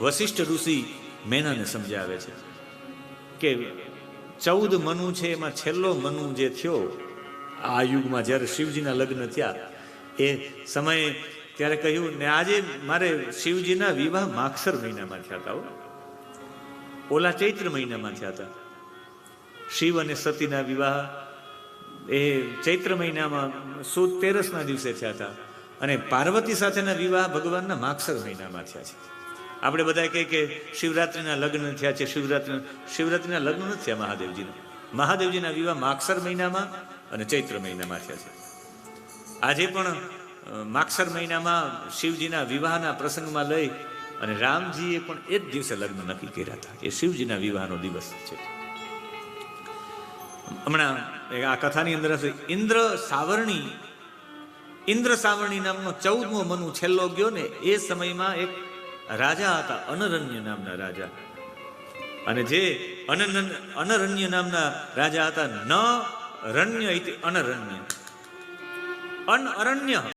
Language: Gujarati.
વશિષ્ઠ ઋષિ મેનાને સમજાવે છે કે ચૌદ મનુ છે, એમાં છેલ્લો મનુ જે થયો, આ યુગમાં જ્યારે શિવજીના લગ્ન થયા, એ સમયે ત્યારે કહ્યું, ને આજે મારે શિવજીના વિવાહ માક્ષર મહિનામાં થયા હતા ઓલા ચૈત્ર મહિનામાં થયા હતા. શિવ અને સતીના વિવાહ, એ ચૈત્ર મહિનામાં સુદ તેરસના દિવસે થયા હતા. અને પાર્વતી સાથેના વિવાહ ભગવાનના માક્ષર મહિનામાં થયા છે. આપણે બધા કહે કે શિવરાત્રિના લગ્ન થયા છે શિવરાત્રિ શિવરાત્રિના લગ્ન નથી થયા મહાદેવજીના. મહાદેવજીના વિવાહ માક્ષર મહિનામાં અને ચૈત્ર મહિનામાં થયા છે. આજે પણ માક્ષર મહિનામાં શિવજીના વિવાહના પ્રસંગમાં લઈ અને રામજીએ પણ એ જ દિવસે લગ્ન નક્કી કર્યા હતા એ શિવજીના વિવાહનો દિવસ છે. હમણાં આ કથાની અંદર હશે, ઇન્દ્ર સાવરણી ઇન્દ્ર સાવરણી નામનો ચૌદમો મનુ છેલ્લો ગયો ને એ સમયમાં એક રાજા હતા અનરન્ય નામના રાજા. અને જે અનન અનરન્ય નામના રાજા હતા ન રણ્ય ઇતિ અનરણ્ય અન અરણ્ય.